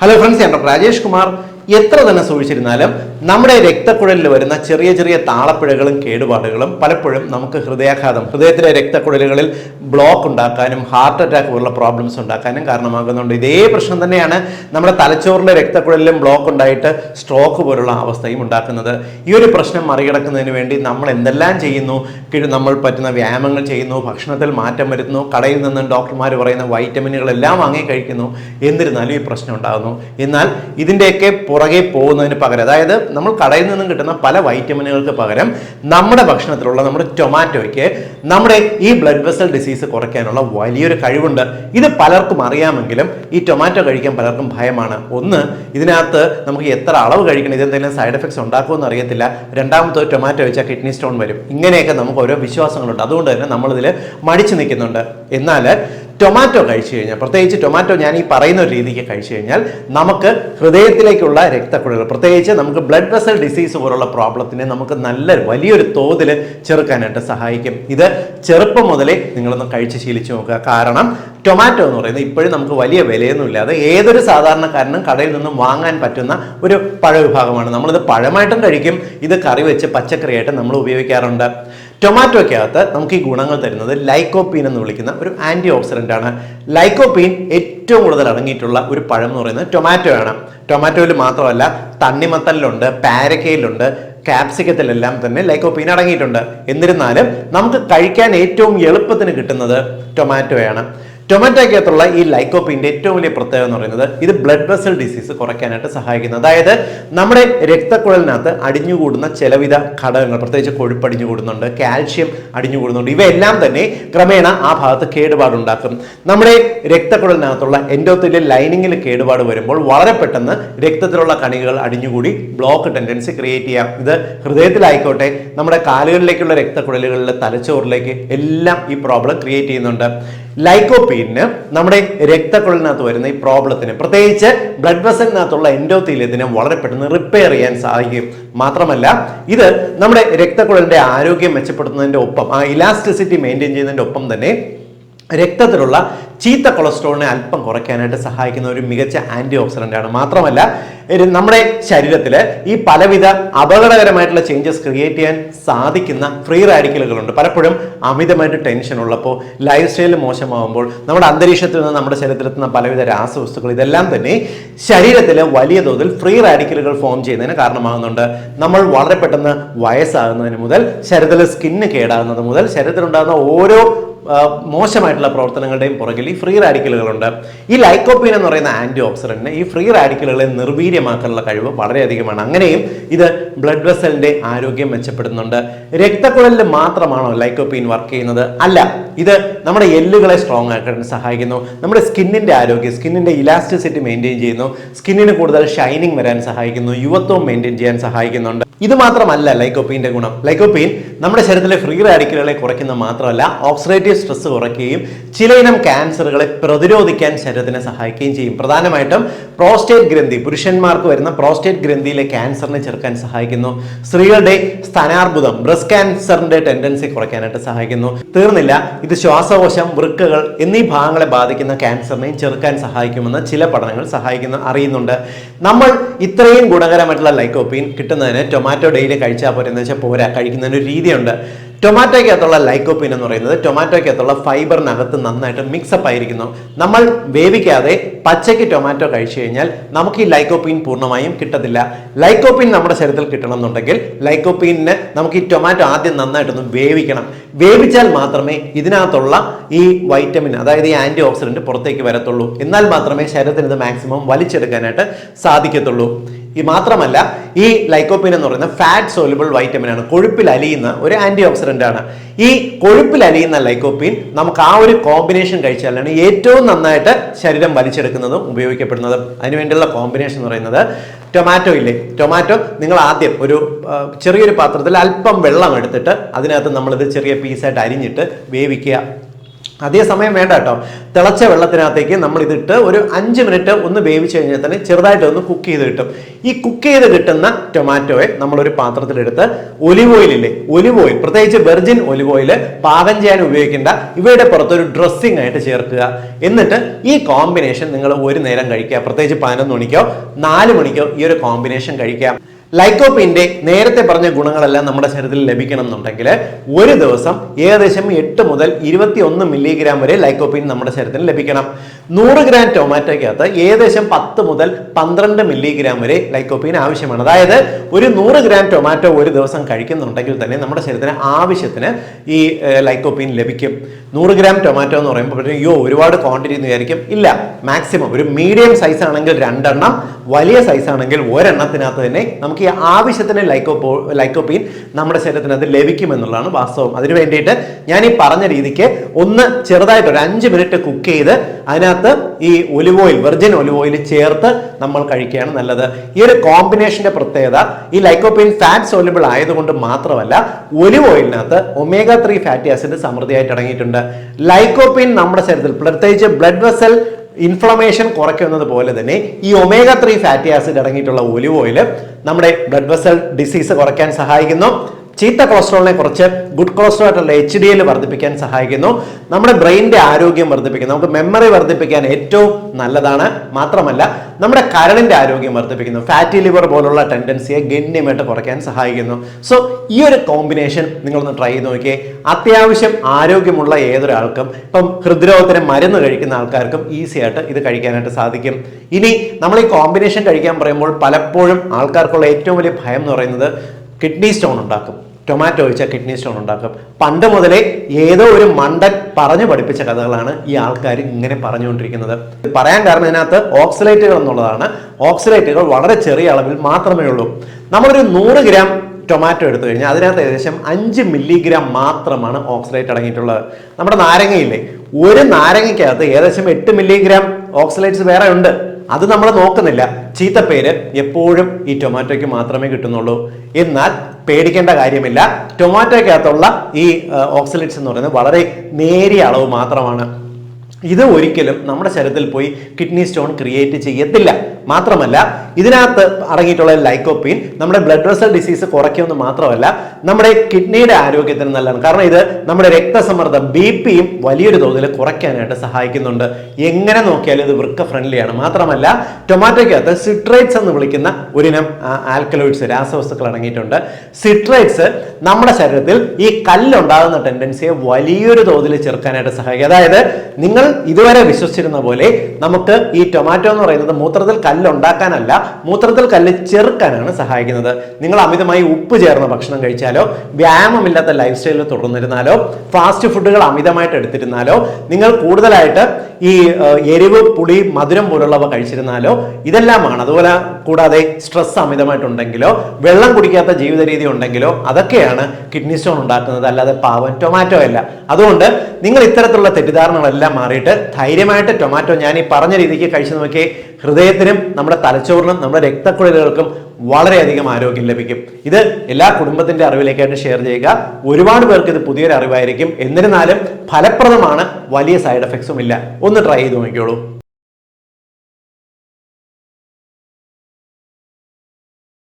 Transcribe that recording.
Hello friends ഞാൻ രാജേഷ് കുമാർ. എത്ര തന്നെ സൂക്ഷിച്ചിരുന്നാലും നമ്മുടെ രക്തക്കുഴലിൽ വരുന്ന ചെറിയ ചെറിയ താളപ്പിഴകളും കേടുപാടുകളും പലപ്പോഴും നമുക്ക് ഹൃദയാഘാതം ഹൃദയത്തിലെ രക്തക്കുഴലുകളിൽ ബ്ലോക്ക് ഉണ്ടാക്കാനും ഹാർട്ട് അറ്റാക്ക് പോലുള്ള പ്രോബ്ലംസ് ഉണ്ടാക്കാനും കാരണമാകുന്നുണ്ട്. ഇതേ പ്രശ്നം തന്നെയാണ് നമ്മുടെ തലച്ചോറിലെ രക്തക്കുഴലിലും ബ്ലോക്ക് ഉണ്ടായിട്ട് സ്ട്രോക്ക് പോലുള്ള അവസ്ഥയും ഉണ്ടാക്കുന്നത്. ഈ ഒരു പ്രശ്നം മറികടക്കുന്നതിന് വേണ്ടി നമ്മൾ എന്തെല്ലാം ചെയ്യുന്നു? നമ്മൾ പറ്റുന്ന വ്യായാമങ്ങൾ ചെയ്യുന്നു ഭക്ഷണത്തിൽ മാറ്റം വരുത്തുന്നു കടയിൽ നിന്ന് ഡോക്ടർമാർ പറയുന്ന വൈറ്റമിനുകളെല്ലാം വാങ്ങി കഴിക്കുന്നു. എന്നിരുന്നാലും ഈ പ്രശ്നം ഉണ്ടാകുന്നു. എന്നാൽ ഇതിന്റെയൊക്കെ പുറകെ പോകുന്നതിന് പകരം അതായത് നമ്മൾ കടയിൽ നിന്നും കിട്ടുന്ന പല വൈറ്റമിനുകൾക്ക് പകരം നമ്മുടെ ഭക്ഷണത്തിലുള്ള നമ്മുടെ ടൊമാറ്റോയ്ക്ക് നമ്മുടെ ഈ ബ്ലഡ് വെസൽ ഡിസീസ് കുറയ്ക്കാനുള്ള വലിയൊരു കഴിവുണ്ട്. ഇത് പലർക്കും അറിയാമെങ്കിലും ഈ ടൊമാറ്റോ കഴിക്കാൻ പലർക്കും ഭയമാണ്. ഒന്ന് ഇതിനകത്ത് നമുക്ക് എത്ര അളവ് കഴിക്കണം ഇതെന്തെങ്കിലും സൈഡ് എഫക്ട്സ് ഉണ്ടാക്കുമെന്ന് അറിയത്തില്ല. രണ്ടാമത്തെ ടൊമാറ്റോ വെച്ചാൽ കിഡ്നി സ്റ്റോൺ വരും. ഇങ്ങനെയൊക്കെ നമുക്ക് ഓരോ വിശ്വാസങ്ങളുണ്ട്. അതുകൊണ്ട് തന്നെ നമ്മളിതിൽ മടിച്ചു നിൽക്കുന്നുണ്ട്. എന്നാൽ ടൊമാറ്റോ കഴിച്ചു കഴിഞ്ഞാൽ പ്രത്യേകിച്ച് ടൊമാറ്റോ ഞാൻ ഈ പറയുന്ന ഒരു രീതിക്ക് കഴിച്ചു കഴിഞ്ഞാൽ നമുക്ക് ഹൃദയത്തിലേക്കുള്ള രക്തക്കുഴലുകൾ പ്രത്യേകിച്ച് നമുക്ക് ബ്ലഡ് വെസൽ ഡിസീസ് പോലുള്ള പ്രോബ്ലത്തിനെ നമുക്ക് നല്ല വലിയൊരു തോതിൽ ചെറുക്കാനായിട്ട് സഹായിക്കും. ഇത് ചെറുപ്പം മുതലേ നിങ്ങളൊന്ന് കഴിച്ച് ശീലിച്ചു നോക്കുക. കാരണം ടൊമാറ്റോ എന്ന് പറയുന്നത് ഇപ്പോഴും നമുക്ക് വലിയ വിലയൊന്നും ഇല്ലാതെ ഏതൊരു സാധാരണക്കാരനും കടയിൽ നിന്നും വാങ്ങാൻ പറ്റുന്ന ഒരു പഴവിഭാഗമാണ്. നമ്മളിത് പഴമായിട്ടും കഴിക്കും. ഇത് കറി വെച്ച് പച്ചക്കറിയായിട്ട് നമ്മൾ ഉപയോഗിക്കാറുണ്ട്. ടൊമാറ്റോയ്ക്കകത്ത് നമുക്ക് ഈ ഗുണങ്ങൾ തരുന്നത് ലൈക്കോപ്പീൻ എന്ന് വിളിക്കുന്ന ഒരു ആന്റി ഓക്സിഡന്റ് ആണ്. ലൈക്കോപ്പീൻ ഏറ്റവും കൂടുതൽ അടങ്ങിയിട്ടുള്ള ഒരു പഴം എന്ന് പറയുന്നത് ടൊമാറ്റോ ആണ്. ടൊമാറ്റോയിൽ മാത്രമല്ല തണ്ണിമത്തലിലുണ്ട് പാരക്കയിലുണ്ട് കാപ്സിക്കത്തിലെല്ലാം തന്നെ ലൈക്കോപ്പീൻ അടങ്ങിയിട്ടുണ്ട്. എന്നിരുന്നാലും നമുക്ക് കഴിക്കാൻ ഏറ്റവും എളുപ്പത്തിന് കിട്ടുന്നത് ടൊമാറ്റോയാണ് ടൊമാറ്റോയ്ക്കകത്തുള്ള ഈ ലൈക്കോപ്പിന്റെ ഏറ്റവും വലിയ പ്രത്യേകത എന്ന് പറയുന്നത് ഇത് ബ്ലഡ് വെസൽ ഡിസീസ് കുറയ്ക്കാനായിട്ട് സഹായിക്കുന്നു. അതായത് നമ്മുടെ രക്തക്കുഴലിനകത്ത് അടിഞ്ഞുകൂടുന്ന ചിലവിധ ഘടകങ്ങൾ പ്രത്യേകിച്ച് കൊഴുപ്പ് അടിഞ്ഞുകൂടുന്നുണ്ട് കാൽഷ്യം അടിഞ്ഞുകൂടുന്നുണ്ട് ഇവയെല്ലാം തന്നെ ക്രമേണ ആ ഭാഗത്ത് കേടുപാടുണ്ടാക്കും. നമ്മുടെ രക്തക്കുഴലിനകത്തുള്ള എൻഡോത്തിലെ ലൈനിങ്ങിൽ കേടുപാട് വരുമ്പോൾ വളരെ പെട്ടെന്ന് രക്തത്തിലുള്ള കണികൾ അടിഞ്ഞുകൂടി ബ്ലോക്ക് ടെൻഡൻസി ക്രിയേറ്റ് ചെയ്യാം. ഇത് ഹൃദയത്തിലായിക്കോട്ടെ നമ്മുടെ കാലുകളിലേക്കുള്ള രക്തക്കുഴലുകളിലെ തലച്ചോറിലേക്ക് എല്ലാം ഈ പ്രോബ്ലം ക്രിയേറ്റ് ചെയ്യുന്നുണ്ട്. ലൈക്കോപ്പീനിന് നമ്മുടെ രക്തക്കുഴലിനകത്ത് വരുന്ന ഈ പ്രോബ്ലത്തിന് പ്രത്യേകിച്ച് ബ്ലഡ് വെസലിനകത്തുള്ള എൻഡോത്തീലിയത്തിനെ വളരെ പെട്ടെന്ന് റിപ്പയർ ചെയ്യാൻ സാധിക്കും. മാത്രമല്ല ഇത് നമ്മുടെ രക്തക്കുഴലിന്റെ ആരോഗ്യം മെച്ചപ്പെടുത്തുന്നതിന്റെ ഒപ്പം ആ ഇലാസ്റ്റിസിറ്റി മെയിന്റെയിൻ ചെയ്യുന്നതിന്റെ ഒപ്പം തന്നെ രക്തത്തിലുള്ള ചീത്ത കൊളസ്ട്രോളിനെ അല്പം കുറയ്ക്കാനായിട്ട് സഹായിക്കുന്ന ഒരു മികച്ച ആന്റി ഓക്സിഡന്റ് ആണ് മാത്രമല്ല നമ്മുടെ ശരീരത്തിൽ ഈ പലവിധ അപകടകരമായിട്ടുള്ള ചേഞ്ചസ് ക്രിയേറ്റ് ചെയ്യാൻ സാധിക്കുന്ന ഫ്രീ റാഡിക്കലുകളുണ്ട് പലപ്പോഴും അമിതമായിട്ട് ടെൻഷൻ ഉള്ളപ്പോൾ ലൈഫ് സ്റ്റൈൽ മോശമാകുമ്പോൾ നമ്മുടെ അന്തരീക്ഷത്തിൽ നിന്ന് നമ്മുടെ ശരീരത്തിലെത്തുന്ന പലവിധ രാസവസ്തുക്കൾ ഇതെല്ലാം തന്നെ ശരീരത്തിൽ വലിയ തോതിൽ ഫ്രീ റാഡിക്കലുകൾ ഫോം ചെയ്യുന്നതിന് കാരണമാകുന്നുണ്ട്. നമ്മൾ വളരെ പെട്ടെന്ന് വയസ്സാകുന്നതിന് മുതൽ ശരീരത്തിലെ സ്കിന്ന് കേടാകുന്നത് മുതൽ ശരീരത്തിലുണ്ടാകുന്ന ഓരോ മോശമായിട്ടുള്ള പ്രവർത്തനങ്ങളുടെയും പുറകിൽ ഈ ഫ്രീ റാഡിക്കലുകളുണ്ട് ഈ ലൈക്കോപ്പീൻ എന്ന് പറയുന്ന ആന്റി ഓക്സിഡന്റിന് ഈ ഫ്രീ റാഡിക്കലുകളെ നിർവീര്യമാക്കാനുള്ള കഴിവ് വളരെയധികമാണ്. അങ്ങനെയും ഇത് ബ്ലഡ് വെസലിന്റെ ആരോഗ്യം മെച്ചപ്പെടുന്നുണ്ട് രക്തക്കുഴലിൽ മാത്രമാണോ ലൈക്കോപ്പീൻ വർക്ക് ചെയ്യുന്നത്? അല്ല ഇത് നമ്മുടെ എല്ലുകളെ സ്ട്രോങ് ആക്കാൻ സഹായിക്കുന്നു. നമ്മുടെ സ്കിന്നിന്റെ ആരോഗ്യം സ്കിന്നിന്റെ ഇലാസ്റ്റിസിറ്റി മെയിന്റെയിൻ ചെയ്യുന്നു. സ്കിന്നിന് കൂടുതൽ ഷൈനിങ് വരാൻ സഹായിക്കുന്നു. യുവത്വം മെയിന്റെയിൻ ചെയ്യാൻ സഹായിക്കുന്നുണ്ട്. ഇത് മാത്രമല്ല ലൈക്കോപ്പീന്റെ ഗുണം. ലൈക്കോപ്പീൻ നമ്മുടെ ശരീരത്തിലെ ഫ്രീ റാഡിക്കലുകളെ കുറയ്ക്കുന്ന മാത്രമല്ല ഓക്സിഡേറ്റീവ് സ്ട്രെസ് കുറയ്ക്കുകയും ചിലയിനം ക്യാൻസറുകളെ പ്രതിരോധിക്കാൻ ശരീരത്തിനെ സഹായിക്കുകയും ചെയ്യും. പ്രധാനമായിട്ടും പ്രോസ്റ്റേറ്റ് ഗ്രന്ഥി പുരുഷന്മാർക്ക് വരുന്ന പ്രോസ്റ്റേറ്റ് ഗ്രന്ഥിയിലെ ക്യാൻസറിനെ ചെറുക്കാൻ സഹായിക്കുന്നു. സ്ത്രീകളുടെ സ്ഥാനാർബുദം ബ്രസ്റ്റ് ക്യാൻസറിന്റെ ടെൻഡൻസി കുറയ്ക്കാനായിട്ട് സഹായിക്കുന്നു. തീർന്നില്ല ഇത് ശ്വാസകോശം വൃക്കകൾ എന്നീ ഭാഗങ്ങളെ ബാധിക്കുന്ന ക്യാൻസറിനെയും ചെറുക്കാൻ സഹായിക്കുമെന്ന് ചില പഠനങ്ങൾ സഹായിക്കുന്ന അറിയുന്നുണ്ട്. നമ്മൾ ഇത്രയും ഗുണകരമായിട്ടുള്ള ലൈക്കോപ്പീൻ കിട്ടുന്നതിന് ടൊമാറ്റോ ഡെയിലി കഴിച്ചാൽ പോരെന്ന് വെച്ചാൽ പോരാ. കഴിക്കുന്നതിന് ഒരു രീതിയുണ്ട്. ടൊമാറ്റോയ്ക്കകത്തുള്ള ലൈക്കോപ്പിൻ എന്ന് പറയുന്നത് ടൊമാറ്റോയ്ക്കകത്തുള്ള ഫൈബറിനകത്ത് നന്നായിട്ട് മിക്സപ്പ് ആയിരിക്കുന്നു. നമ്മൾ വേവിക്കാതെ പച്ചയ്ക്ക് ടൊമാറ്റോ കഴിച്ചു കഴിഞ്ഞാൽ നമുക്ക് ഈ ലൈക്കോപ്പീൻ പൂർണമായും കിട്ടത്തില്ല. ലൈക്കോപ്പീൻ നമ്മുടെ ശരീരത്തിൽ കിട്ടണം എന്നുണ്ടെങ്കിൽ ലൈക്കോപ്പീനിന് നമുക്ക് ഈ ടൊമാറ്റോ ആദ്യം നന്നായിട്ടൊന്ന് വേവിക്കണം. വേവിച്ചാൽ മാത്രമേ ഇതിനകത്തുള്ള ഈ വൈറ്റമിൻ അതായത് ഈ ആന്റി ഓക്സിഡന്റ് പുറത്തേക്ക് വരത്തുള്ളൂ. എന്നാൽ മാത്രമേ ശരീരത്തിന് ഇത് മാക്സിമം വലിച്ചെടുക്കാനായിട്ട് സാധിക്കത്തുള്ളൂ. ഈ മാത്രമല്ല ഈ ലൈക്കോപ്പിൻ എന്ന് പറയുന്ന ഫാറ്റ് സോലുബിൾ വൈറ്റമിൻ ആണ്. കൊഴുപ്പിൽ അലിയുന്ന ഒരു ആന്റി ഓക്സിഡന്റ് ആണ്. ഈ കൊഴുപ്പിൽ അലിയുന്ന ലൈക്കോപ്പിൻ നമുക്ക് ആ ഒരു കോമ്പിനേഷൻ കഴിച്ചാലാണ് ഏറ്റവും നന്നായിട്ട് ശരീരം വലിച്ചെടുക്കുന്നതും ഉപയോഗിക്കപ്പെടുന്നതും. അതിനുവേണ്ടിയുള്ള കോമ്പിനേഷൻ എന്ന് പറയുന്നത് ടൊമാറ്റോ ഇല്ലേ? ടൊമാറ്റോ നിങ്ങൾ ആദ്യം ഒരു ചെറിയൊരു പാത്രത്തിൽ അല്പം വെള്ളം എടുത്തിട്ട് അതിനകത്ത് നമ്മളിത് ചെറിയ പീസായിട്ട് അരിഞ്ഞിട്ട് വേവിക്കുക. അതേസമയം സമയം വേണ്ട കേട്ടോ. തിളച്ച വെള്ളത്തിനകത്തേക്ക് നമ്മൾ ഇതിട്ട് ഒരു അഞ്ച് മിനിറ്റ് ഒന്ന് വേവിച്ച് കഴിഞ്ഞാൽ തന്നെ ചെറുതായിട്ട് ഒന്ന് കുക്ക് ചെയ്ത് കിട്ടും. ഈ കുക്ക് ചെയ്ത് കിട്ടുന്ന ടൊമാറ്റോയെ നമ്മളൊരു പാത്രത്തിലെടുത്ത് ഒലിവ് ഓയിലില്ലേ ഒലിവ് ഓയിൽ പ്രത്യേകിച്ച് വെർജിൻ ഒലിവ് ഓയിൽ പാകം ചെയ്യാൻ ഉപയോഗിക്കേണ്ട ഇവയുടെ പുറത്തൊരു ഡ്രസ്സിംഗ് ആയിട്ട് ചേർക്കുക. എന്നിട്ട് ഈ കോമ്പിനേഷൻ നിങ്ങൾ ഒരു നേരം കഴിക്കുക. പ്രത്യേകിച്ച് പതിനൊന്ന് മണിക്കോ നാല് മണിക്കോ ഈ ഒരു കോമ്പിനേഷൻ കഴിക്കാം ലൈക്കോപ്പിന്റെ നേരത്തെ പറഞ്ഞ ഗുണങ്ങളെല്ലാം നമ്മുടെ ശരീരത്തിൽ ലഭിക്കണം എന്നുണ്ടെങ്കിൽ ഒരു ദിവസം ഏകദേശം എട്ട് മുതൽ ഇരുപത്തി ഒന്ന് മില്ലിഗ്രാം വരെ ലൈക്കോപ്പിൻ നമ്മുടെ ശരീരത്തിൽ ലഭിക്കണം. നൂറ് ഗ്രാം ടൊമാറ്റോയ്ക്കകത്ത് ഏകദേശം പത്ത് മുതൽ പന്ത്രണ്ട് മില്ലിഗ്രാം വരെ ലൈക്കോപ്പിൻ ആവശ്യമാണ്. അതായത് ഒരു നൂറ് ഗ്രാം ടൊമാറ്റോ ഒരു ദിവസം കഴിക്കുന്നുണ്ടെങ്കിൽ തന്നെ നമ്മുടെ ശരീരത്തിന് ആവശ്യത്തിന് ഈ ലൈക്കോപ്പിൻ ലഭിക്കും. നൂറ് ഗ്രാം ടൊമാറ്റോ എന്ന് പറയുമ്പോൾ അയ്യോ ഒരുപാട് ക്വാണ്ടിറ്റി എന്ന് വിചാരിക്കും. ഇല്ല മാക്സിമം ഒരു മീഡിയം സൈസ് ആണെങ്കിൽ രണ്ടെണ്ണം വലിയ സൈസ് ആണെങ്കിൽ ഒരെണ്ണത്തിനകത്ത് തന്നെ നമുക്ക് ഈ ആവശ്യത്തിന് ലൈക്കോപ്പോ ലൈക്കോപ്പീൻ നമ്മുടെ ശരീരത്തിന് അത് ലഭിക്കുമെന്നുള്ളതാണ് വാസ്തവം. അതിന് വേണ്ടിയിട്ട് ഞാൻ ഈ പറഞ്ഞ രീതിക്ക് ഒന്ന് ചെറുതായിട്ട് ഒരു അഞ്ച് മിനിറ്റ് കുക്ക് ചെയ്ത് അതിനകത്ത് ഈ olive oil virgin olive oil ചേർത്ത് നമ്മൾ കഴിക്കുകയാണ് നല്ലത്. ഈ ഒരു കോമ്പിനേഷന്റെ പ്രത്യേകത ഈ ലൈക്കോപ്പീൻ ഫാറ്റ് സോലബിൾ ആയതുകൊണ്ട് മാത്രമല്ല ഒലിവ് ഓയിലിനകത്ത് ഒമേഗ ത്രീ ഫാറ്റി ആസിഡ് സമൃദ്ധിയായിട്ട് അടങ്ങിയിട്ടുണ്ട്. ലൈക്കോപ്പീൻ നമ്മുടെ ശരീരത്തിൽ പ്രത്യേകിച്ച് ബ്ലഡ് വെസൽ ഇൻഫ്ലമേഷൻ കുറയ്ക്കുന്നത് പോലെ തന്നെ ഈ ഒമേഗ ത്രീ ഫാറ്റി ആസിഡ് അടങ്ങിയിട്ടുള്ള ഒലിവ് ഓയിൽ നമ്മുടെ ബ്ലഡ് വെസൽ ഡിസീസ് കുറയ്ക്കാൻ സഹായിക്കുന്നു. ചീത്ത കൊളസ്ട്രോളിനെ കുറച്ച് ഗുഡ് കൊളസ്ട്രോൾ ആയിട്ടുള്ള എച്ച് ഡി എൽ വർദ്ധിപ്പിക്കാൻ സഹായിക്കുന്നു. നമ്മുടെ ബ്രെയിനിന്റെ ആരോഗ്യം വർദ്ധിപ്പിക്കുന്നു. നമുക്ക് മെമ്മറി വർദ്ധിപ്പിക്കാൻ ഏറ്റവും നല്ലതാണ്. മാത്രമല്ല നമ്മുടെ കരളിന്റെ ആരോഗ്യം വർദ്ധിപ്പിക്കുന്നു. ഫാറ്റി ലിവർ പോലുള്ള ടെൻഡൻസിയെ ഗണ്യമായിട്ട് കുറയ്ക്കാൻ സഹായിക്കുന്നു. സോ ഈ ഒരു കോമ്പിനേഷൻ നിങ്ങളൊന്ന് ട്രൈ ചെയ്ത് നോക്കിയേ. അത്യാവശ്യം ആരോഗ്യമുള്ള ഏതൊരാൾക്കും ഇപ്പം ഹൃദ്രോഗത്തിന് മരുന്ന് കഴിക്കുന്ന ആൾക്കാർക്കും ഈസി ആയിട്ട് ഇത് കഴിക്കാനായിട്ട് സാധിക്കും. ഇനി നമ്മൾ ഈ കോമ്പിനേഷൻ കഴിക്കാൻ പറയുമ്പോൾ പലപ്പോഴും ആൾക്കാർക്കുള്ള ഏറ്റവും വലിയ ഭയം എന്ന് പറയുന്നത് കിഡ്നി സ്റ്റോൺ ഉണ്ടാക്കും. ടൊമാറ്റോ ഒഴിച്ച കിഡ്നി സ്റ്റോൺ ഉണ്ടാക്കും. പണ്ട് മുതലേ ഏതോ ഒരു മണ്ടൻ പറഞ്ഞു പഠിപ്പിച്ച കഥകളാണ് ഈ ആൾക്കാർ ഇങ്ങനെ പറഞ്ഞുകൊണ്ടിരിക്കുന്നത്. പറയാൻ കാരണം ഇതിനകത്ത് ഓക്സിലേറ്റുകൾ എന്നുള്ളതാണ്. ഓക്സിലേറ്റുകൾ വളരെ ചെറിയ അളവിൽ മാത്രമേ ഉള്ളൂ. നമ്മളൊരു നൂറ് ഗ്രാം ടൊമാറ്റോ എടുത്തു കഴിഞ്ഞാൽ അതിനകത്ത് ഏകദേശം അഞ്ച് മില്ലിഗ്രാം മാത്രമാണ് ഓക്സിലേറ്റ് അടങ്ങിയിട്ടുള്ളത്. നമ്മുടെ നാരങ്ങയില്ലേ? ഒരു നാരങ്ങയ്ക്കകത്ത് ഏകദേശം എട്ട് മില്ലിഗ്രാം ഓക്സിലേറ്റ്സ് വേറെ ഉണ്ട്. അത് നമ്മൾ നോക്കുന്നില്ല. ചീത്ത പേര് എപ്പോഴും ഈ ടൊമാറ്റോയ്ക്ക് മാത്രമേ കിട്ടുന്നുള്ളൂ. എന്നാൽ പേടിക്കേണ്ട കാര്യമില്ല. ടൊമാറ്റോയ്ക്കകത്തുള്ള ഈ ഓക്സിലേറ്റ്സ് എന്ന് പറയുന്നത് വളരെ നേരിയ അളവ് മാത്രമാണ്. ഇത് ഒരിക്കലും നമ്മുടെ ശരീരത്തിൽ പോയി കിഡ്നി സ്റ്റോൺ ക്രിയേറ്റ് ചെയ്യത്തില്ല. മാത്രമല്ല ഇതിനകത്ത് അടങ്ങിയിട്ടുള്ള ലൈക്കോപ്പീൻ നമ്മുടെ ബ്ലഡ് വെസൽ ഡിസീസ് കുറയ്ക്കുമെന്ന് മാത്രമല്ല നമ്മുടെ കിഡ്നിയുടെ ആരോഗ്യത്തിന് നല്ലതാണ്. കാരണം ഇത് നമ്മുടെ രക്തസമ്മർദ്ദം ബി പിയും വലിയൊരു തോതിൽ കുറയ്ക്കാനായിട്ട് സഹായിക്കുന്നുണ്ട്. എങ്ങനെ നോക്കിയാലും ഇത് വൃക്ക ഫ്രണ്ട്ലിയാണ് മാത്രമല്ല ടൊമാറ്റോയ്ക്കകത്ത് സിട്രേറ്റ്സ് എന്ന് വിളിക്കുന്ന ഒരിനം ആൽക്കലോയിഡ്സ് രാസവസ്തുക്കൾ അടങ്ങിയിട്ടുണ്ട്. സിട്രേറ്റ്സ് നമ്മുടെ ശരീരത്തിൽ ഈ കല്ലുണ്ടാകുന്ന ടെൻഡൻസിയെ വലിയൊരു തോതിൽ ചെറുക്കാനായിട്ട് സഹായിക്കും. അതായത് നിങ്ങൾ ഇതുവരെ വിശ്വസിച്ചിരുന്ന പോലെ നമുക്ക് ഈ ടൊമാറ്റോ എന്ന് പറയുന്നത് മൂത്രത്തിൽ കല്ല് ഉണ്ടാക്കാനല്ല മൂത്രത്തിൽ കല്ല് ചെറുക്കാനാണ് സഹായിക്കുന്നത്. നിങ്ങൾ അമിതമായി ഉപ്പ് ചേർന്ന ഭക്ഷണം കഴിച്ചാലോ വ്യായാമമില്ലാത്ത ലൈഫ് സ്റ്റൈലിൽ തുടർന്നിരുന്നാലോ ഫാസ്റ്റ് ഫുഡുകൾ അമിതമായിട്ട് എടുത്തിരുന്നാലോ നിങ്ങൾ കൂടുതലായിട്ട് ഈ എരിവ് പുളി മധുരം പോലുള്ളവ കഴിച്ചിരുന്നാലോ ഇതെല്ലാമാണ്. അതുപോലെ കൂടാതെ സ്ട്രെസ് അമിതമായിട്ടുണ്ടെങ്കിലോ വെള്ളം കുടിക്കാത്ത ജീവിത രീതി ഉണ്ടെങ്കിലോ അതൊക്കെയാണ് കിഡ്നി സ്റ്റോൺ ഉണ്ടാക്കുന്നത്. അല്ലാതെ പാവൻ ടൊമാറ്റോ അല്ല. അതുകൊണ്ട് നിങ്ങൾ ഇത്തരത്തിലുള്ള തെറ്റിദ്ധാരണകളെല്ലാം മാറിയിട്ട് ധൈര്യമായിട്ട് ടൊമാറ്റോ ഞാൻ ഈ പറഞ്ഞ രീതിക്ക് കഴിച്ചു നോക്കി ഹൃദയത്തിനും നമ്മുടെ തലച്ചോറിനും നമ്മുടെ രക്തക്കുഴലുകൾക്കും വളരെയധികം ആരോഗ്യം ലഭിക്കും. ഇത് എല്ലാ കുടുംബത്തിന്റെ അറിവിലേക്കായിട്ട് ഷെയർ ചെയ്യുക. ഒരുപാട് പേർക്ക് ഇത് പുതിയൊരു അറിവായിരിക്കും എന്നിരുന്നാലും ഫലപ്രദമാണ് വലിയ സൈഡ് എഫക്ട്സും ഇല്ല. ഒന്ന് ട്രൈ ചെയ്ത് നോക്കിയോളൂ